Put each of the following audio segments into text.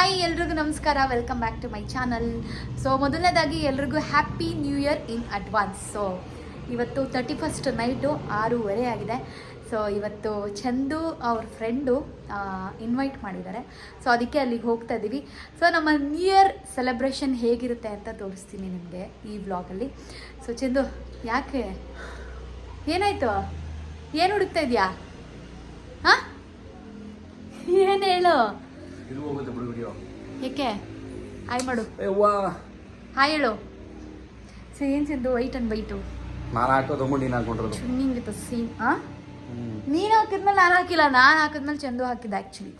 Hi ಎಲ್ರಿಗೂ ನಮಸ್ಕಾರ. Welcome back to my channel so ಮೊದಲನೇದಾಗಿ ಎಲ್ರಿಗೂ happy new year in advance so ಇವತ್ತು ತರ್ಟಿ ಫಸ್ಟ್ ನೈಟು ಆರೂವರೆ ಆಗಿದೆ. ಸೊ ಇವತ್ತು ಚಂದು ಅವ್ರ ಫ್ರೆಂಡು ಇನ್ವೈಟ್ ಮಾಡಿದ್ದಾರೆ. ಸೊ ಅದಕ್ಕೆ ಅಲ್ಲಿಗೆ ಹೋಗ್ತಾ ಇದ್ದೀವಿ ಸೊ ನಮ್ಮ ನ್ಯೂ ಇಯರ್ ಸೆಲೆಬ್ರೇಷನ್ ಹೇಗಿರುತ್ತೆ ಅಂತ ತೋರಿಸ್ತೀನಿ ನಿಮಗೆ ಈ ವ್ಲಾಗಲ್ಲಿ ಸೊ ಚಂದು, ಯಾಕೆ? ಏನಾಯ್ತು? ಏನು ಹುಡುಕ್ತಾ ಇದೆಯಾ? ಹಾಂ? ಏನು ಹೇಳು? ಇದು ಹೋಗುತ್ತೆ ಬಿಡು ವಿಡಿಯೋ ಏಕೆ? ಹಾಯ್ ಮಾಡು. ವಾ. ಹಾಯ್ ಹೇಳು. So Siddu Sindhu white and white ನಾನು ಹಾಕೋದು ಮುಡಿ ನೀನು ಹಾಕೊಂಡಿರೋದು. ಚುನ್ನಿಂಗ್ ಇತ್ತು ಸೀನ್ ಹಾಂ ನೀನು ಹಾಕಿದ್ಮೇಲೆ ನಾನು ಹಾಕಿಲ್ಲ. ನಾನು ಹಾಕಿದ್ಮೇಲೆ ಚಂದು ಹಾಕಿದ್ದೆ ಆ್ಯಕ್ಚುಲಿ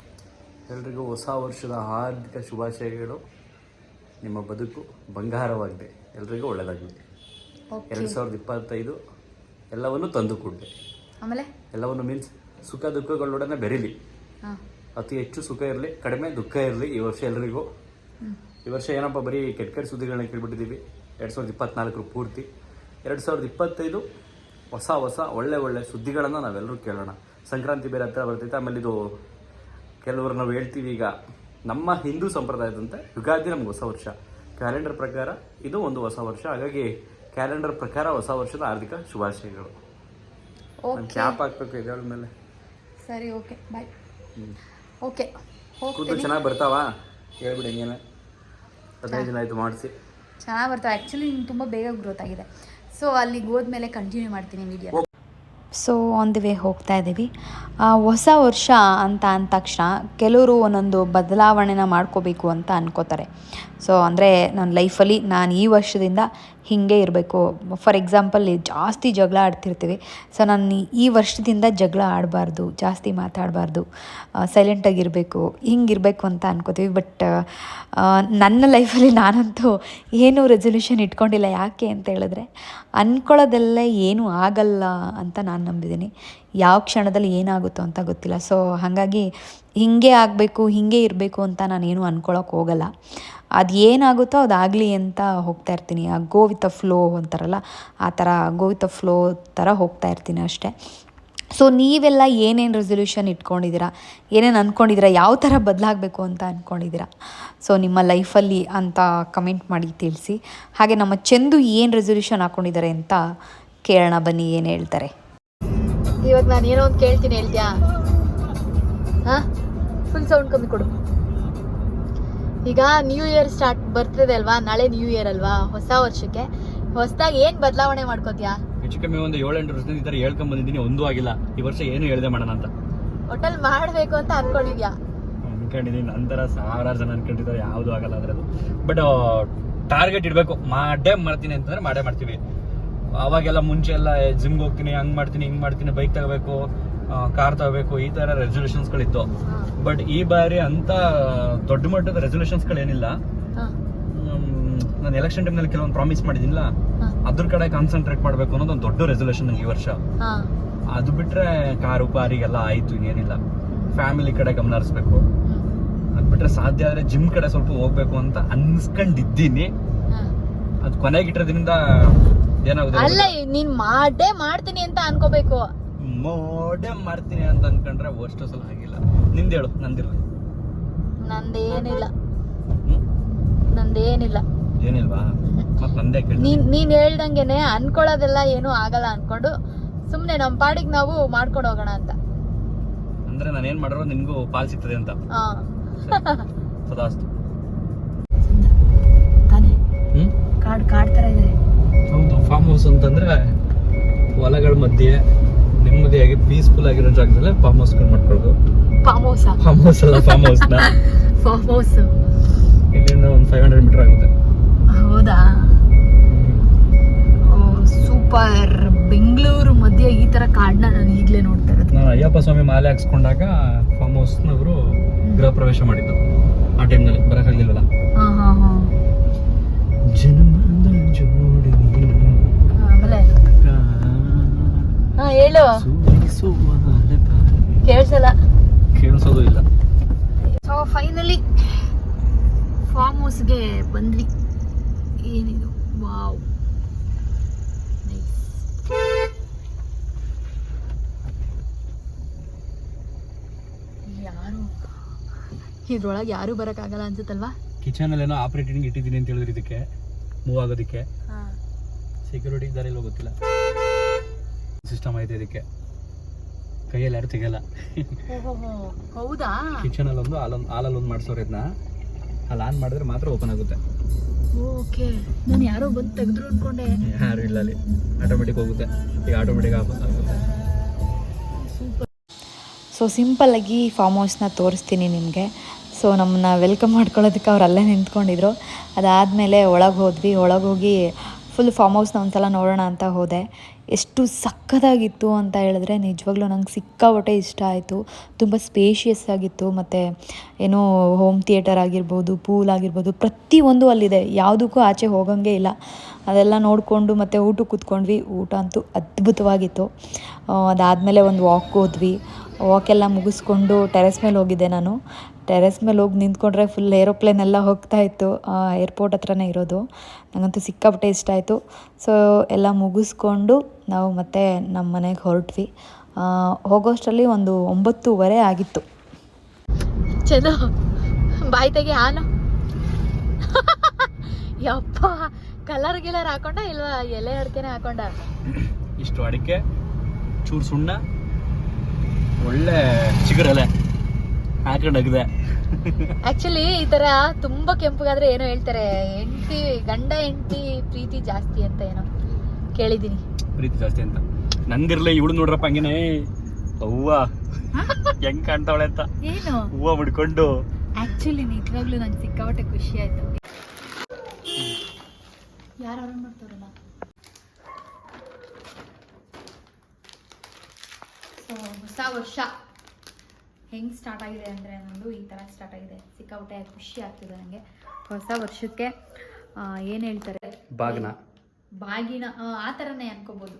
ಎಲ್ರಿಗೂ ಹೊಸ ವರ್ಷದ ಹಾರ್ದಿಕ ಶುಭಾಶಯಗಳು. ನಿಮ್ಮ ಬದುಕು ಬಂಗಾರವಾಗಿದೆ. ಎಲ್ರಿಗೂ ಒಳ್ಳೆಯದಾಗಿದೆ ಎರಡು ಸಾವಿರದ ಇಪ್ಪತ್ತೈದು ಎಲ್ಲವನ್ನು ತಂದು ಕೊಡಲಿ. ಆಮೇಲೆ? ಎಲ್ಲವನ್ನು ಮೀನ್ಸ್ ಸುಖ ದುಃಖಗಳೊಡನೆ ಬೆರೀಲಿ. ಹಾಂ. ಅತಿ ಹೆಚ್ಚು ಸುಖ ಇರಲಿ ಕಡಿಮೆ ದುಃಖ ಇರಲಿ ಈ ವರ್ಷ ಎಲ್ಲರಿಗೂ ಈ ವರ್ಷ ಏನಪ್ಪ ಬರೀ ಕೆಟ್ಟ ಕೆಟ್ಟ ಸುದ್ದಿಗಳನ್ನ ಕೇಳ್ಬಿಟ್ಟಿದ್ದೀವಿ. ಎರಡು ಸಾವಿರದ ಇಪ್ಪತ್ನಾಲ್ಕರ ಪೂರ್ತಿ. ಎರಡು ಸಾವಿರದ ಇಪ್ಪತ್ತೈದು ಹೊಸ ಹೊಸ ಒಳ್ಳೆ ಒಳ್ಳೆ ಸುದ್ದಿಗಳನ್ನು ನಾವೆಲ್ಲರೂ ಕೇಳೋಣ. ಸಂಕ್ರಾಂತಿ ಬೇರೆ ಹತ್ರ ಬರ್ತೈತೆ. ಆಮೇಲೆ ಇದು ಕೆಲವರು ನಾವು ಹೇಳ್ತೀವಿ ಈಗ ನಮ್ಮ ಹಿಂದೂ ಸಂಪ್ರದಾಯದಂತೆ ಯುಗಾದಿ ನಮ್ಗೆ ಹೊಸ ವರ್ಷ. ಕ್ಯಾಲೆಂಡರ್ ಪ್ರಕಾರ ಇದು ಒಂದು ಹೊಸ ವರ್ಷ. ಹಾಗಾಗಿ ಕ್ಯಾಲೆಂಡರ್ ಪ್ರಕಾರ ಹೊಸ ವರ್ಷದ ಆರ್ಥಿಕ ಶುಭಾಶಯಗಳು. ಕ್ಯಾಪ್ ಹಾಕ್ಬೇಕು ಮೇಲೆ. ಸರಿ ಓಕೆ. ಬಾಯ್. ಓಕೆ. ಕೂದಲು ಚೆನ್ನಾಗಿ ಬರ್ತಾವ? ಹೇಳ್ಬಿಡಿ ಹೆಂಗೇನೆ ಹದಿನೈದು ದಿನ ಆಯ್ತು ಮಾಡಿಸಿ. ಚೆನ್ನಾಗಿ ಬರ್ತವೆ. ಆ್ಯಕ್ಚುಲಿ ತುಂಬ ಬೇಗ ಗ್ರೋತ್ ಆಗಿದೆ. ಸೊ ಅಲ್ಲಿಗೆ ಹೋದ್ಮೇಲೆ ಕಂಟಿನ್ಯೂ ಮಾಡ್ತೀನಿ video so on the way ಹೋಗ್ತಾ ಇದ್ದೀವಿ. ಹೊಸ ವರ್ಷ ಅಂತ ಅಂದ ತಕ್ಷಣ ಕೆಲವರು ಒಂದೊಂದು ಬದಲಾವಣೆನ ಮಾಡ್ಕೋಬೇಕು ಅಂತ ಅನ್ಕೋತಾರೆ. ಸೊ ಅಂದರೆ ನನ್ನ ಲೈಫಲ್ಲಿ ನಾನು ಈ ವರ್ಷದಿಂದ ಹೀಗೆ ಇರಬೇಕು. ಫಾರ್ ಎಕ್ಸಾಂಪಲ್ ಜಾಸ್ತಿ ಜಗಳ ಆಡ್ತಿರ್ತೀವಿ. ಸೊ ನಾನು ಈ ವರ್ಷದಿಂದ ಜಗಳ ಆಡಬಾರ್ದು, ಜಾಸ್ತಿ ಮಾತಾಡಬಾರ್ದು ಸೈಲೆಂಟಾಗಿರಬೇಕು ಹಿಂಗಿರಬೇಕು ಅಂತ ಅನ್ಕೋತೀವಿ. ಬಟ್ ನನ್ನ ಲೈಫಲ್ಲಿ ನಾನಂತೂ ಏನೂ ರೆಸೊಲ್ಯೂಷನ್ ಇಟ್ಕೊಂಡಿಲ್ಲ. ಯಾಕೆ ಅಂತ ಹೇಳಿದ್ರೆ ಅಂದ್ಕೊಳ್ಳೋದೆಲ್ಲ ಏನೂ ಆಗಲ್ಲ ಅಂತ ನಾನು ನಂಬಿದ್ದೀನಿ. ಯಾವ ಕ್ಷಣದಲ್ಲಿ ಏನಾಗುತ್ತೋ ಅಂತ ಗೊತ್ತಿಲ್ಲ. ಸೊ ಹಾಗಾಗಿ ಹೀಗೆ ಆಗಬೇಕು, ಹೀಗೆ ಇರಬೇಕು ಅಂತ ನಾನೇನು ಅಂದ್ಕೊಳಕ್ಕೆ ಹೋಗಲ್ಲ. ಅದು ಏನಾಗುತ್ತೋ ಅದಾಗಲಿ ಅಂತ ಹೋಗ್ತಾ ಇರ್ತೀನಿ. ಆ ಗೋ ವಿತ್ ಫ್ಲೋ ಅಂತಾರಲ್ಲ, ಆ ಥರ ಗೋ ವಿತ್ ಫ್ಲೋ ಥರ ಹೋಗ್ತಾ ಇರ್ತೀನಿ ಅಷ್ಟೇ. ಸೊ ನೀವೆಲ್ಲ ಏನೇನು ರೆಸೊಲ್ಯೂಷನ್ ಇಟ್ಕೊಂಡಿದ್ದೀರಾ? ಏನೇನು ಅಂದ್ಕೊಂಡಿದ್ದೀರಾ ಯಾವ ಥರ ಬದಲಾಗಬೇಕು ಅಂತ ಅಂದ್ಕೊಂಡಿದ್ದೀರಾ ಸೊ ನಿಮ್ಮ ಲೈಫಲ್ಲಿ ಅಂತ ಕಮೆಂಟ್ ಮಾಡಿ ತಿಳಿಸಿ. ಹಾಗೆ ನಮ್ಮ ಚೆಂದು ಏನು ರೆಸೊಲ್ಯೂಷನ್ ಹಾಕ್ಕೊಂಡಿದ್ದಾರೆ ಅಂತ ಕೇಳೋಣ ಬನ್ನಿ, ಏನು ಹೇಳ್ತಾರೆ. ಇವಾಗ ನಾನು ಏನೋ ಒಂದು ಕೇಳ್ತೀನಿ ಹೇಳ್ತೀಯಾ? ಹಾ? ಫುಲ್ ಸೌಂಡ್ ಕಮ್ಮಿ ಕೊಡು. ಈಗ ನ್ಯೂ ಇಯರ್ ಸ್ಟಾರ್ಟ್ ಬರ್ತದೆ ಅಲ್ವಾ? ನಾಳೆ ನ್ಯೂ ಇಯರ್ ಅಲ್ವಾ? ಹೊಸ ವರ್ಷಕ್ಕೆ. ಹೊಸದಾಗಿ ಏನು ಬದಲಾವಣೆ ಮಾಡ್ಕೋತೀಯಾ? ಹೆಚ್ಚು ಕಮ್ಮಿ ಒಂದು ಏಳೆಂಟು ವರ್ಷದಿಂದ ಈ ಥರ ಹೇಳ್ಕೊಂಡ್ ಬಂದಿದ್ದೀನಿ ಒಂದೂ ಆಗಿಲ್ಲ. ಈ ವರ್ಷ ಏನು ಹೇಳ್ದೆ ಮಾಡೋಣ ಅಂತ. ಹೋಟೆಲ್ ಮಾಡಬೇಕು ಅಂತ ಅನ್ಕೊಂಡಿದ್ಯಾ? ಅನ್ಕೊಂಡಿದ್ದೀನಿ ನಂತರ ಸಾವಿರಾರು ಜನ ಅನ್ಕೊಂಡಿದ್ದಾರೆ ಯಾವುದು ಆಗಲ್ಲ ಅದ್ರದ್ದು. ಬಟ್ ಟಾರ್ಗೆಟ್ ಇಡಬೇಕು. ಮಾಡೇ ಮಾಡ್ತೀನಿ ಅಂತಂದ್ರೆ ಮಾಡೇ ಮಾಡ್ತೀವಿ. ಅವಾಗೆಲ್ಲ ಮುಂಚೆ ಎಲ್ಲ ಜಿಮ್ಗೆ ಹೋಗ್ತೀನಿ ಹಂಗ್ ಮಾಡ್ತೀನಿ ಹಿಂಗೆ ಮಾಡ್ತೀನಿ ಬೈಕ್ ತಗೋಬೇಕು ಕಾರ್ ತಗೋಬೇಕು ಈ ತರ ರೆಸೊಲ್ಯೂಷನ್ಸ್ಗಳಿತ್ತು ಬಟ್ ಈ ಬಾರಿ ಅಂತ ದೊಡ್ಡ ಮಟ್ಟದ ರೆಸೊಲ್ಯೂಷನ್ಸ್ಗಳೇನಿಲ್ಲ ನಾನು ಎಲೆಕ್ಷನ್ ಟೈಮ್ನಲ್ಲಿ ಕೆಲವೊಂದು ಪ್ರಾಮಿಸ್ ಮಾಡಿದ್ದೀನಿಲ್ಲ ಅದ್ರ ಕಡೆ ಕಾನ್ಸಂಟ್ರೇಟ್ ಮಾಡಬೇಕು ಅನ್ನೋದು ಒಂದು ದೊಡ್ಡ ರೆಸೊಲ್ಯೂಷನ್ ನಂಗೆ ಈ ವರ್ಷ. ಅದು ಬಿಟ್ರೆ ಕಾರು ಪಾರಿಗೆಲ್ಲ ಆಯ್ತು ಏನಿಲ್ಲ ಫ್ಯಾಮಿಲಿ ಕಡೆ ಗಮನ ಹರಿಸ್ಬೇಕು. ಅದ್ ಬಿಟ್ರೆ ಸಾಧ್ಯ ಆದ್ರೆ ಜಿಮ್ ಕಡೆ ಸ್ವಲ್ಪ ಹೋಗ್ಬೇಕು ಅಂತ ಅನ್ಸ್ಕೊಂಡಿದ್ದೀನಿ. ಅದು ಕೊನೆಗಿಟ್ಟಿರೋದ್ರಿಂದ ಅಲ್ಲ ನೀನ್ ಮಾಡೇ ಮಾಡ್ತೀನಿ ಅಂತ ಅನ್ಕೋಬೇಕು. ಮೋಡೆ ಮಾಡ್ತೀನಿ ಅಂತ ಅನ್ಕೊಂಡ್ರೆ ಅಷ್ಟು ಸಲ ಆಗಿಲ್ಲ ನಿಂದ ಹೇಳು ನಂದಿರ್ಲಿ. ನಂದೇನಿಲ್ಲ? ನಂದೇನಿಲ್ಲ. ಏನಿಲ್ವಾ? ಮತ್ ನಂದೇ ಕೇಳಿ ನೀನ್ ನೀನ್ ಹೇಳ್ದಂಗೆನೆ ಅನ್ಕೊಳ್ಳೋದೆಲ್ಲ ಏನು ಆಗಲ್ಲ ಅನ್ಕೊಂಡು ಸುಮ್ನೆ ನಮ್ ಪಾಡಿಗೆ ನಾವು ಮಾಡ್ಕೊಂಡು ಹೋಗೋಣ ಅಂತ. ಅಂದ್ರೆ ನಾನೇನ್ ಮಾಡಿರೋ ನಿನ್ಗೂ ಪಾಲ್ ಸಿಗ್ತದೆ ಅಂತ. ಹಾ. ಸದಾಸ್ತು. ಅಂತಂದ್ರೆ ಹೊಲಗಳ ಮಧ್ಯೆ ನೆಮ್ಮದಿಯಾಗಿ ಪೀಸ್ಫುಲ್ ಆಗಿರೋ ಜಾಗದಲ್ಲೇ ಫಾರ್ಮ್ ಹೌಸ್ ಮಾಡ್ಕೊಳ್ಳೋದು ಫಾರ್ಮ್ ಹೌಸ್ ಫಾರ್ಮ್ ಹೌಸ್ ಅಲ್ಲ ಫಾರ್ಮ್ ಹೌಸ್ ಫಾರ್ಮ್ ಹೌಸ್ ಇಲ್ಲಿಂದ ಒಂದು ಫೈವ್ ಹಂಡ್ರೆಡ್ ಮೀಟರ್ ಆಗುತ್ತೆ. ಹೌದಾ? ಸೂಪರ್ ಬೆಂಗಳೂರು ಮಧ್ಯೆ ಈ ತರ ಕಾಡ್ನ ನಾನು ಈಗಲೇ ನೋಡ್ತಾ ಇರೋದು. ನಾನು ಅಯ್ಯಪ್ಪ ಸ್ವಾಮಿ ಮಾಲೆ ಹಾಕ್ಸ್ಕೊಂಡಾಗ ಫಾರ್ಮ್ ಹೌಸ್ನವರು ಗೃಹ ಪ್ರವೇಶ ಮಾಡಿದ್ದು. ಆ ಟೈಮ್ನಲ್ಲಿ ಬರೋಕ್ಕಾಗಲಿಲ್ವಲ್ಲ ಹಾ ಹೇಳು ಕೇಳಿಸಲ್ಲ. ಕೇಳಿಸೋದು ಇಲ್ಲ. ಸೊ ಫೈನಲಿ ಫಾರ್ಮ್ ಹೌಸ್ಗೆ ಬಂದ್ವಿ. ಏನಿದು? ವಾವ್ ಯಾರು? ಇದ್ರೊಳಗೆ ಯಾರೂ ಬರೋಕ್ಕಾಗಲ್ಲ ಅನ್ಸುತ್ತಲ್ವಾ? ಕಿಚನಲ್ಲಿ ಏನೋ ಆಪರೇಟಿಂಗ್ ಇಟ್ಟಿದ್ದೀನಿ ಅಂತ ಹೇಳಿದ್ರು ಇದಕ್ಕೆ. ಮೂವ್ ಆಗೋದಕ್ಕೆ. ಸೆಕ್ಯೂರಿಟಿ ಇದ್ದಾರೆ ಇಲ್ಲೋ ಗೊತ್ತಿಲ್ಲ. ಸಿಸ್ಟಮ್ ಐತೆ ಇದಕ್ಕೆ ಕೈಯಲ್ಲಿ ಯಾರು ತೆಗಿಯಲ್ಲ. ಹೌದಾ? ಕಿಚನಲ್ಲಿ ಒಂದು ಹಾಲಲ್ಲಿ ಒಂದು ಮಾಡಿಸೋರು ಇದನ್ನ ಅಲ್ಲಿ ಆನ್ ಮಾಡಿದ್ರೆ ಮಾತ್ರ ಓಪನ್ ಆಗುತ್ತೆ. ಓಕೆ ನಾನು ಯಾರೋ ಬಂದು ತೆಗೆದ್ರು ಅನ್ಕೊಂಡೆ. ಯಾರು ಇಲ್ಲ ಅಲ್ಲಿ. ಆಟೋಮೆಟಿಕ್ ಹೋಗುತ್ತೆ. ಈಗ ಆಟೋಮೆಟಿಕ್ ಆಫ್ ಆಗುತ್ತೆ. ಸೊ ಸಿಂಪಲ್ಲಾಗಿ ಫಾರ್ಮ್ ಹೌಸ್ನ ತೋರಿಸ್ತೀನಿ ನಿಮಗೆ. ಸೊ ನಮ್ಮನ್ನ ವೆಲ್ಕಮ್ ಮಾಡ್ಕೊಳ್ಳೋದಕ್ಕೆ ಅವ್ರು ಅಲ್ಲೇ ನಿಂತ್ಕೊಂಡಿದ್ರು. ಅದಾದಮೇಲೆ ಒಳಗೆ ಹೋದ್ವಿ. ಒಳಗೆ ಹೋಗಿ ಫುಲ್ ಫಾರ್ಮ್ ಹೌಸ್ನ ಒಂದ್ಸಲ ನೋಡೋಣ ಅಂತ ಹೋದೆ. ಎಷ್ಟು ಸಖತ್ತಾಗಿತ್ತು ಅಂತ ಹೇಳಿದ್ರೆ ನಿಜವಾಗ್ಲೂ ನಂಗೆ ಸಿಕ್ಕಾಪಟ್ಟೆ ಇಷ್ಟ ಆಯಿತು. ತುಂಬ ಸ್ಪೇಷಿಯಸ್ ಆಗಿತ್ತು. ಮತ್ತು ಏನೋ ಹೋಮ್ ಥಿಯೇಟರ್ ಆಗಿರ್ಬೋದು ಪೂಲ್ ಆಗಿರ್ಬೋದು ಪ್ರತಿಯೊಂದು ಅಲ್ಲಿದೆ. ಯಾವುದಕ್ಕೂ ಆಚೆ ಹೋಗಂಗೆ ಇಲ್ಲ. ಅದೆಲ್ಲ ನೋಡಿಕೊಂಡು ಮತ್ತು ಊಟ ಕೂತ್ಕೊಂಡ್ವಿ. ಊಟ ಅಂತೂ ಅದ್ಭುತವಾಗಿತ್ತು. ಅದಾದಮೇಲೆ ಒಂದು ವಾಕ್ ಹೋದ್ವಿ. ವಾಕೆಲ್ಲ ಮುಗಿಸ್ಕೊಂಡು ಟೆರೆಸ್ ಮೇಲೆ ಹೋಗಿದ್ದೆ ನಾನು. ಟೆರೆಸ್ ಮೇಲೆ ಹೋಗಿ ನಿಂತ್ಕೊಂಡ್ರೆ ಫುಲ್ ಏರೋಪ್ಲೇನ್ ಎಲ್ಲ ಹೋಗ್ತಾ ಇತ್ತು. ಏರ್ಪೋರ್ಟ್ ಹತ್ರನೇ ಇರೋದು. ನನಗಂತೂ ಸಿಕ್ಕಾಪಟ್ಟೆ ಇಷ್ಟ ಆಯಿತು. ಸೊ ಎಲ್ಲ ಮುಗಿಸ್ಕೊಂಡು ನಾವು ಮತ್ತೆ ನಮ್ಮ ಮನೆಗೆ ಹೊರಟ್ವಿ. ಹೋಗೋಷ್ಟರಲ್ಲಿ ಒಂದು ಒಂಬತ್ತೂವರೆ ಆಗಿತ್ತು. ಚಲೋ ಬಾಯಿ ತೆಗಿ ಹಾಲು. ಯಪ್ಪ ಕಲರ್ ಗಿಲರ್ ಹಾಕೊಂಡ ಇಲ್ವಾ ಎಲೆ ಅಡಿಕೆನೆ ಹಾಕೊಂಡ? ಇಷ್ಟು ಅಡಿಕೆ ಚೂರು ಸುಣ್ಣ ಒಳ್ಳೆ ಚಿಗುರಲೆ ಹಾಕೊಂಡಾಗಿದೆ. ಆಕ್ಚುಲಿ ಈ ತರ ತುಂಬಾ ಕೆಂಪಗಾದ್ರೆ ಏನೋ ಹೇಳ್ತಾರೆ ಹೆಂಡತಿ ಗಂಡ ಹೆಂಡತಿ ಪ್ರೀತಿ ಜಾಸ್ತಿ ಅಂತ ಏನೋ. ಕೇಳಿದೀನಿ ಪ್ರೀತಿ ಜಾಸ್ತಿ ಅಂತ. ನಂದಿರ್ಲಿ ಇವಳು ನೋಡ್ರಪ್ಪ ಹಂಗೇನೆ. ಅವ್ವ. ಹೆಂಗ್ ಕಾಣ್ತಾವಳೆ ಅಂತ. ಏನು? ಹೂವ ಮುಡ್ಕೊಂಡು ಆಕ್ಚುಲಿ ನಿಜವಾಗ್ಲೂ ನಂಗೆ ಸಿಕ್ಕಾಪಟ್ಟೆ ಖುಷಿ ಆಯ್ತು. ಯಾರು ಮಾಡ್ತಾರಲ್ಲ? ಸೊ ಹೊಸ ವರ್ಷ. ಹೆಂಗೆ ಸ್ಟಾರ್ಟ್ ಆಗಿದೆ ಅಂದರೆ ನಂದು ಈ ಥರ ಸ್ಟಾರ್ಟ್ ಆಗಿದೆ. ಸಿಕ್ಕಾಪಟ್ಟೆ ಖುಷಿ ಆಗ್ತಿದೆ ನನಗೆ ಹೊಸ ವರ್ಷಕ್ಕೆ ಏನು ಹೇಳ್ತಾರೆ? ಬಾಗ್ನ ಬಾಗಿನ ಆ, ಥರನೇ ಅನ್ಕೋಬೋದು.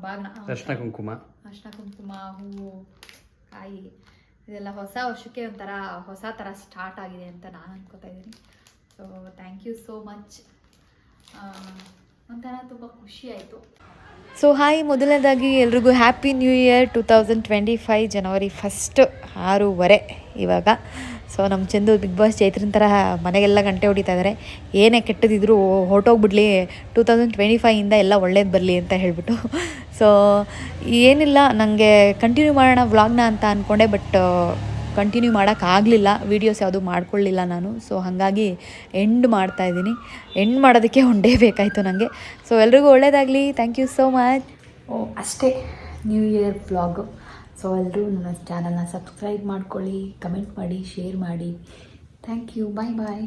ಬಾಗಿನ ಅರ್ಶಿನ ಕುಂಕುಮ ಅರ್ಶಿನ ಕುಂಕುಮ ಹೂವು ಕಾಯಿ ಇದೆಲ್ಲ ಹೊಸ ವರ್ಷಕ್ಕೆ ಒಂಥರ ಹೊಸ ಥರ ಸ್ಟಾರ್ಟ್ ಆಗಿದೆ ಅಂತ ನಾನು ಅನ್ಕೋತಾ ಇದ್ದೀನಿ. So thank you so much ಒಂಥರ ತುಂಬ ಖುಷಿ ಆಯಿತು. ಸೊ ಹಾಯ್ ಮೊದಲನೇದಾಗಿ ಎಲ್ರಿಗೂ happy new year two thousand twenty five January first ಆರೂವರೆ ಇವಾಗ. ಸೊ ನಮ್ಮ ಚಂದು ಬಿಗ್ ಬಾಸ್ ಚೈತ್ರನ ಥರ ಮನೆಗೆಲ್ಲ ಗಂಟೆ ಹೊಡಿತಾ ಇದ್ದಾರೆ ಏನೇ ಕೆಟ್ಟದಿದ್ರು ಹೊರಟೋಗ್ಬಿಡ್ಲಿ ಟೂ ತೌಸಂಡ್ ಟ್ವೆಂಟಿ ಫೈವಿಂದ ಎಲ್ಲ ಒಳ್ಳೇದು ಬರಲಿ ಅಂತ ಹೇಳಿಬಿಟ್ಟು. ಸೊ ಏನಿಲ್ಲ ನನಗೆ ಕಂಟಿನ್ಯೂ ಮಾಡೋಣ ವ್ಲಾಗ್ನ ಅಂತ ಅಂದ್ಕೊಂಡೆ ಬಟ್ ಕಂಟಿನ್ಯೂ ಮಾಡೋಕ್ಕಾಗಲಿಲ್ಲ. ವೀಡಿಯೋಸ್ ಯಾವುದೂ ಮಾಡ್ಕೊಳ್ಳಿಲ್ಲ ನಾನು. ಸೊ ಹಾಗಾಗಿ ಎಂಡ್ ಮಾಡ್ತಾ ಇದ್ದೀನಿ. ಎಂಡ್ ಮಾಡೋದಕ್ಕೆ ಒಂದೇ ಬೇಕಾಯಿತು ನನಗೆ ಸೊ ಎಲ್ರಿಗೂ ಒಳ್ಳೆಯದಾಗಲಿ ಥ್ಯಾಂಕ್ ಯು ಸೋ ಮಚ್ ಓ, ಅಷ್ಟೇ. ನ್ಯೂ ಇಯರ್ ಬ್ಲಾಗು ಸೊ ಎಲ್ಲರೂ ನನ್ನ ಚಾನಲ್ನ ಸಬ್ಸ್ಕ್ರೈಬ್ ಮಾಡ್ಕೊಳ್ಳಿ ಕಮೆಂಟ್ ಮಾಡಿ ಶೇರ್ ಮಾಡಿ. Thank you bye bye